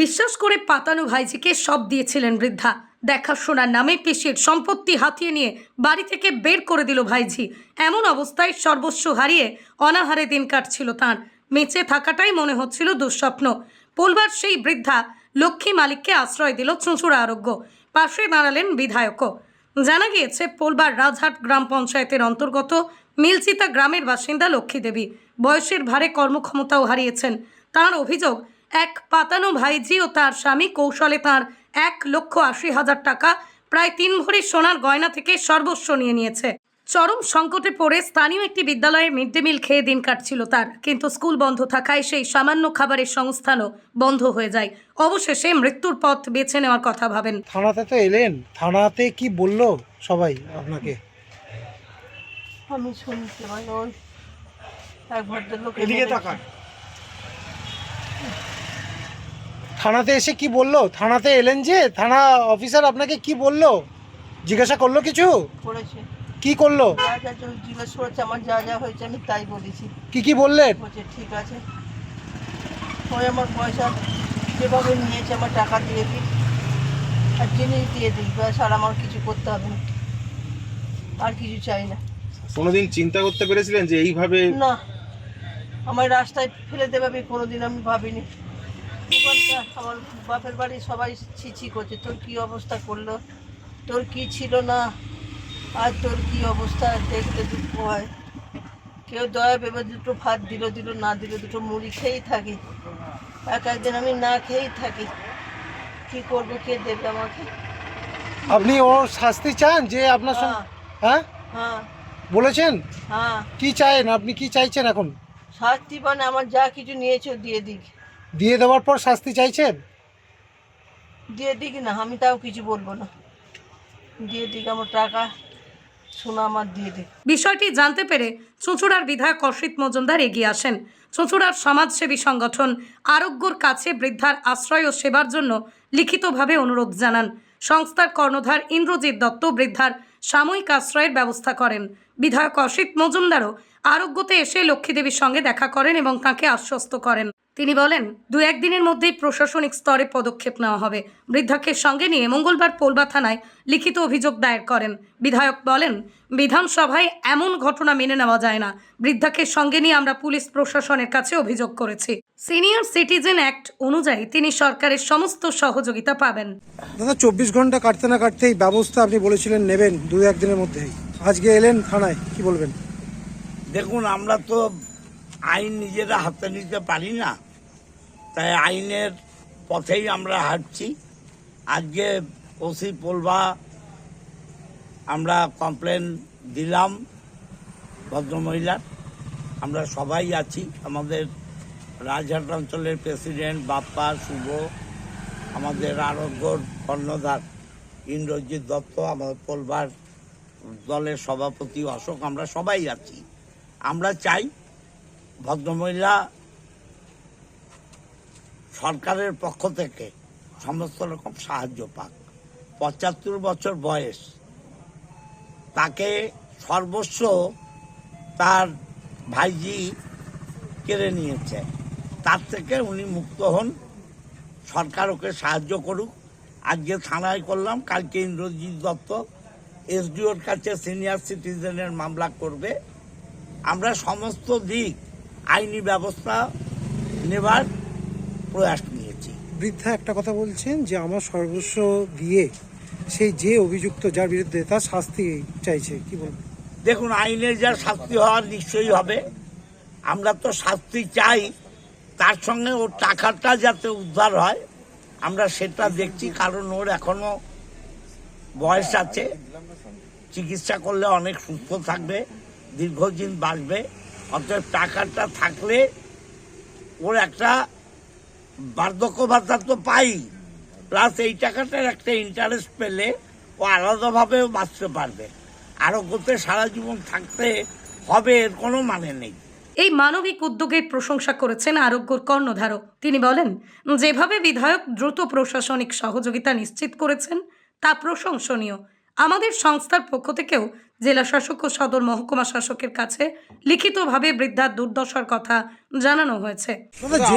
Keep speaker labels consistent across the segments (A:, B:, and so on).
A: বিশ্বাস করে পাতানো ভাইজিকে সব দিয়েছিলেন বৃদ্ধা। দেখাশোনার নামে পিসির সম্পত্তি হাতিয়ে নিয়ে বাড়ি থেকে বের করে দিল ভাইজি এমন অবস্থায় সর্বস্ব হারিয়ে অনাহারে দিন কাটছিল তাঁর। বেঁচে থাকাটাই মনে হচ্ছিল দুঃস্বপ্ন। পোলবার সেই বৃদ্ধা লক্ষ্মী মালিককে আশ্রয় দিল চুঁচুড়া আরোগ্য। পাশে দাঁড়ালেন বিধায়কও। জানা গিয়েছে পোলবার রাজহাট গ্রাম পঞ্চায়েতের অন্তর্গত মিলচিতা গ্রামের বাসিন্দা লক্ষ্মী দেবী। বয়সের ভারে কর্মক্ষমতাও হারিয়েছেন। তাঁর অভিযোগ এক পাতানো ভাইজি ও তার স্বামী কৌশলে তার এক লক্ষ আশি হাজার টাকা প্রায় তিন ভরি সোনার গয়না থেকে সর্বস্ব নিয়ে নিয়েছে। চরম সংকটে পড়ে স্থানীয় একটি বিদ্যালয়ে মিড ডে মিল খেয়ে দিন কাটছিল তার। কিন্তু স্কুল বন্ধ থাকায় সেই সামান্য খাবারের সংস্থানও বন্ধ হয়ে যায়। অবশেষে মৃত্যুর পথ বেছে নেওয়ার কথা ভাবেন।
B: থানাতে তো এলেন। থানাতে কি বলল সবাই আপনাকে?
C: আমি শুনতে মানে ওই এক ভদ্রলোক
B: এদিকে তাকান। থানাতে এসে কি বলল? থানাতে এলেন যে থানা অফিসার আপনাকে কি বলল? জিজ্ঞাসা করল কিছু?
C: করেছে।
B: কি করল?
C: যা যা জন্য জিজ্ঞেস করেছে আমার যা যা হয়েছে আমি তাই বলেছি।
B: কি কি বললেন?
C: বলছে ঠিক আছে। ওই আমার পয়সা যেভাবে নিয়েছে আমার টাকা দিয়ে দিই আর জিনিস দিয়ে দিই ব্যাস আর আমার কিছু করতে হবে না। আর কিছু চাই না।
D: কোনোদিন চিন্তা করতে পেরেছিলেন যে এইভাবে
C: না। আমার রাস্তায় ফেলে দেবে আমি কোনোদিন আমি ভাবিনি। আমার বাপের বাড়ি সবাই ছিছি করছে তোর কি অবস্থা করল? তোর কি ছিল না? আর তোর কি অবস্থা? দেখলে দুঃখ হয়। কেউ দয়া ভেবে দুটো ভাত দিল দিল না দিল দুটো মুড়ি খেয়েই থাকি। এক একদিন আমি না খেয়েই থাকি। কি করব কে দেবে আমাকে?
B: আপনি ওর শাস্তি চান যে আপনার
C: হ্যাঁ
B: সঙ্গে হ্যাঁ।
C: হ্যাঁ?
B: বলেছেন?
C: হ্যাঁ।
B: কি চাইছেন? আপনি কি চাইছেন এখন?
C: শাস্তি মানে আমার যা কিছু নিয়েছে দিয়ে দিক।
B: দিয়ে দেওয়ার পর শাস্তি চাইছেন?
C: দিয়ে দিক না আমি তাও কিছু বলব না। দিয়ে দিক আমার টাকা সোনা আমার দিয়ে দিক।
A: বিষয়টি জানতে পেরে চুঁচুড়ার বিধায়ক অসিত মজুমদার এগিয়ে আসেন। চুঁচুড়ার সমাজসেবী সংগঠন আরোগ্যর কাছে বৃদ্ধার আশ্রয় ও সেবার জন্য লিখিতভাবে অনুরোধ জানান। সংস্থার কর্ণধার ইন্দ্রজিৎ দত্ত বৃদ্ধার সাময়িক আশ্রয়ের ব্যবস্থা করেন। বিধায়ক অসিত মজুমদারও আরোগ্যতে এসে লক্ষ্মীদেবীর সঙ্গে দেখা করেন এবং তাকে আশ্বস্ত করেন। তিনি বলেন দু একদিনের মধ্যেই প্রশাসনিক স্তরে পদক্ষেপ নেওয়া হবে। বৃদ্ধাকে সঙ্গে নিয়ে মঙ্গলবার পোলবা থানায় লিখিত অভিযোগ দায়ের করেন। বিধায়ক বলেন বিধানসভায় এমন ঘটনা মেনে নেওয়া যায় না। বৃদ্ধাকে সঙ্গে নিয়ে আমরা পুলিশ প্রশাসনের কাছে অভিযোগ করেছি। সিনিয়র সিটিজেন অ্যাক্ট অনুযায়ী তিনি সরকারের সমস্ত সহযোগিতা পাবেন।
B: দাদা চব্বিশ ঘণ্টা কাটতে না কাটতেই ব্যবস্থা আপনি বলেছিলেন নেবেন দু একদিনের মধ্যেই। আজকে এলেন থানায় কি বলবেন?
E: দেখুন আমরা তো আইন নিজেরা হাতে নিতে পারি না। তাই আইনের পথেই আমরা হাঁটছি। আজকে ওসি পোলবা আমরা কমপ্লেন দিলাম ভদ্রমহিলার। আমরা সবাই আছি। আমাদের রাজহাট অঞ্চলের প্রেসিডেন্ট বাপ্পা, শুভ, আমাদের আরোগ্যর কর্ণধার ইন্দ্রজিৎ দত্ত আমাদের পোলবার দলের সভাপতি অশোক, আমরা সবাই আছি। আমরা চাই ভদ্রমহিলা সরকারের পক্ষ থেকে সমস্ত রকম সাহায্য পাক। পঁচাত্তর বছর বয়স। তাকে সর্বস্ব তার ভাইজি কেড়ে নিয়েছে। তার থেকে উনি মুক্ত হন। সরকার ওকে সাহায্য করুক। আজকে থানায় করলাম, কালকে ইন্দ্রজিৎ দত্ত এসডিওর কাছে সিনিয়র সিটিজেনের মামলা করবে। আমরা সমস্ত দিক আইনি ব্যবস্থা নেবার প্রয়াস নিয়েছি
B: বৃদ্ধা একটা কথা বলছেন যে আমার সর্বস্ব দিয়ে সেই যে অভিযুক্ত যার বিরুদ্ধে তার শাস্তি চাইছে কি বলবেন?
E: দেখুন আইনের যা শাস্তি হওয়ার নিশ্চয়ই হবে। আমরা তো শাস্তি চাই তার সঙ্গে ওর টাকাটা যাতে উদ্ধার হয় আমরা সেটা দেখছি কারণ ওর এখনও বয়স আছে। চিকিৎসা করলে অনেক সুস্থ থাকবে দীর্ঘদিন বাঁচবে। অতএব টাকাটা থাকলে ওর একটা বার্ধক্য ভাতা তো পাই। প্লাস এই টাকাটার একটা ইন্টারেস্ট পেলে ও আলাদাভাবেও বাঁচতে পারবে। আরোগ্যতে সারা জীবন থাকতে হবে এর কোনো মানে নেই।
A: এই মানবিক উদ্যোগের প্রশংসা করেছেন আরোগ্যর কর্ণধারক। তিনি বলেন, যেভাবে বিধায়ক দ্রুত প্রশাসনিক সহযোগিতা নিশ্চিত করেছেন, তা প্রশংসনীয়। আমাদের সংস্থার পক্ষ থেকেও জেলা শাসক ও সদর মহকুমা শাসকের কাছে লিখিতভাবে বৃদ্ধার দুর্দশার কথা জানানো হয়েছে।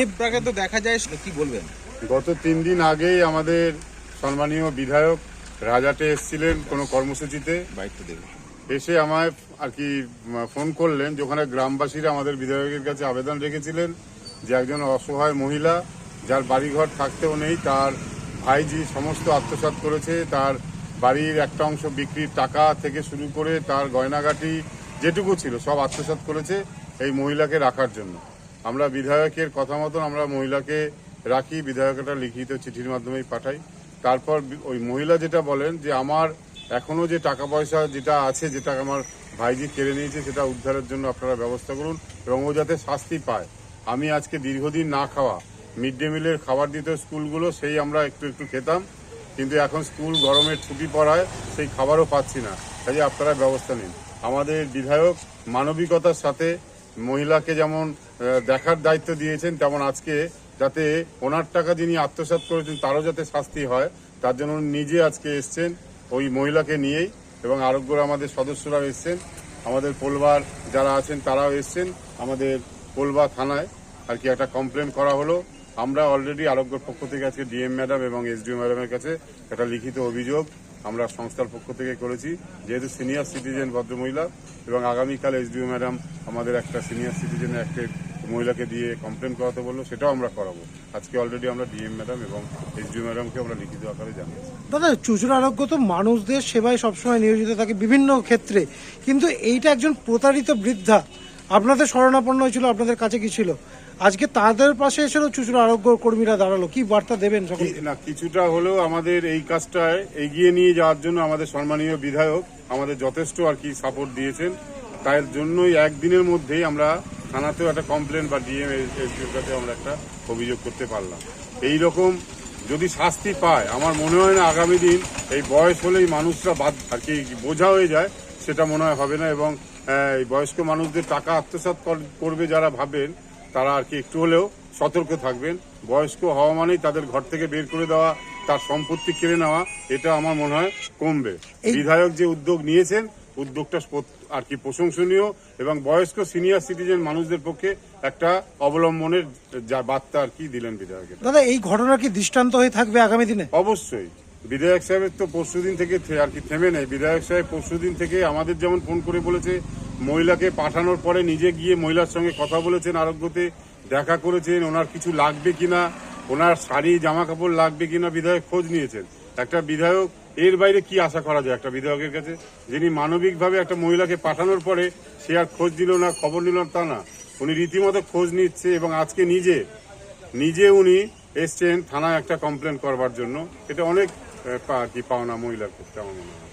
F: আপনাকে তো দেখা যায় কি বলবেন? গত তিন দিন আগেই আমাদের সম্মানীয় বিধায়ক রাজাটে এসেছিলেন কোনো কর্মসূচিতে।
D: বাইকটা
F: এসে আমায় আর কি ফোন করলেন যে ওখানে গ্রামবাসীরা আমাদের বিধায়কের কাছে আবেদন রেখেছিলেন যে একজন অসহায় মহিলা যার বাড়িঘর থাকতেও নেই তার ভাইজি সমস্ত আত্মসাৎ করেছে তার বাড়ির একটা অংশ বিক্রির টাকা থেকে শুরু করে তার গয়নাগাটি যেটুকু ছিল, সব আত্মসাৎ করেছে এই মহিলাকে রাখার জন্য। আমরা বিধায়কের কথা মতন আমরা মহিলাকে রাখি, বিধায়ক একটা লিখিত চিঠির মাধ্যমেই পাঠাই। তারপর ওই মহিলা যেটা বলেন যে, আমার এখনও যে টাকা পয়সা যেটা আছে, যেটা আমার ভাইজি কেড়ে নিয়েছে, সেটা উদ্ধারের জন্য আপনারা ব্যবস্থা করুন এবং ও যাতে শাস্তি পায়। আমি আজকে দীর্ঘদিন না খাওয়া, মিড ডে মিলের খাবার দিত স্কুলগুলো, সেই আমরা একটু একটু খেতাম। কিন্তু এখন স্কুল গরমের ছুটি পড়ায় সেই খাবারও পাচ্ছি না। কাজে আপনারা ব্যবস্থা নিন। আমাদের বিধায়ক মানবিকতার সাথে মহিলাকে যেমন দেখার দায়িত্ব দিয়েছেন, তেমন আজকে যাতে ওনার টাকা যিনি আত্মসাৎ করেছেন, তারও যাতে শাস্তি হয়, তার জন্য উনি নিজে আজকে এসছেন ওই মহিলাকে নিয়েই এবং আরোগ্যর আমাদের সদস্যরাও এসছেন। আমাদের পোলবার যারা আছেন, তারাও এসছেন আমাদের পোলবা থানায়। আর কি একটা কমপ্লেন করা হলো। আমরা অলরেডি আরোগ্যর পক্ষ থেকে আজকে ডিএম ম্যাডাম এবং এসডিও ম্যাডামের কাছে একটা লিখিত অভিযোগ আমরা সংস্থার পক্ষ থেকে করেছি। যেহেতু সিনিয়র সিটিজেন ভদ্রমহিলা এবং আগামীকাল এসডিও ম্যাডাম আমাদের একটা সিনিয়র সিটিজেন অ্যাক্টের মহিলাকে দিয়ে কমপ্লেন করাতে বলল, সেটাও আমরা করাবো। আজকে অলরেডি আমরা ডিএম ম্যাডাম এবং এসডিও ম্যাডামকে আমরা লিখিত আকারে জানিয়েছি।
B: দাদা চুচুড়া আরোগ্য তো মানুষদের সেবায় সবসময় নিয়োজিত থাকে বিভিন্ন ক্ষেত্রে। কিন্তু এইটা একজন প্রতারিত বৃদ্ধা, আপনাদের শরণাপন্ন হয়েছিল, আপনাদের কাছে কি ছিল? আজকে তাদের পাশে এসেও চুচুড়া আরোগ্য কর্মীরা দাঁড়াল। কি বার্তা দেবেন
F: না, কিছুটা হলেও আমাদের এই কাজটায় এগিয়ে নিয়ে যাওয়ার জন্য আমাদের সম্মানীয় বিধায়ক আমাদের যথেষ্ট আর কি সাপোর্ট দিয়েছেন। তাই জন্যই একদিনের মধ্যেই আমরা থানাতেও একটা কমপ্লেন বা ডিএম এসডিওর কাছে আমরা একটা অভিযোগ করতে পারলাম। এই রকম যদি শাস্তি পায়, আমার মনে হয় না আগামী দিন এই বয়স হলেই মানুষরা বাদ আর কি বোঝা হয়ে যায়, সেটা মনে হয় হবে না এবং এই বয়স্ক মানুষদের টাকা আত্মসাৎ কর- করবে যারা ভাবেন তারা আর কি একটু হলেও সতর্ক থাকবেন। বয়স্ক হওয়া মানেই তাদের ঘর থেকে বের করে দেওয়া তার সম্পত্তি কেড়ে নেওয়া এটা আমার মনে হয় কমবে। বিধায়ক যে উদ্যোগ নিয়েছেন উদ্যোগটা আর কি প্রশংসনীয় এবং বয়স্ক সিনিয়র সিটিজেন মানুষদের পক্ষে একটা অবলম্বনের যা বার্তা আর কি দিলেন বিধায়কের
B: দাদা এই ঘটনা কি দৃষ্টান্ত হয়ে থাকবে আগামী দিনে?
F: অবশ্যই। বিধায়ক সাহেবের তো পরশুদিন থেকে আর কি থেমে নেই। বিধায়ক সাহেব পরশুদিন থেকে আমাদের যেমন ফোন করে বলেছে মহিলাকে পাঠানোর পরে নিজে গিয়ে মহিলার সঙ্গে কথা বলেছেন আরোগ্যতে, দেখা করেছেন, ওনার কিছু লাগবে কিনা, ওনার শাড়ি জামা কাপড় লাগবে কিনা বিধায়ক খোঁজ নিয়েছেন। একটা বিধায়ক, এর বাইরে কি আশা করা যায় একটা বিধায়কের কাছে? যিনি মানবিকভাবে একটা মহিলাকে পাঠানোর পরে সে আর খোঁজ দিল না, খবর নিল তা না। উনি রীতিমতো খোঁজ নিচ্ছে এবং আজকে নিজে নিজে উনি এসছেন থানায় একটা কমপ্লেন করবার জন্য। এটা অনেক কি পাওনা মহিলার ক্ষেত্রে আমার মনে হয়।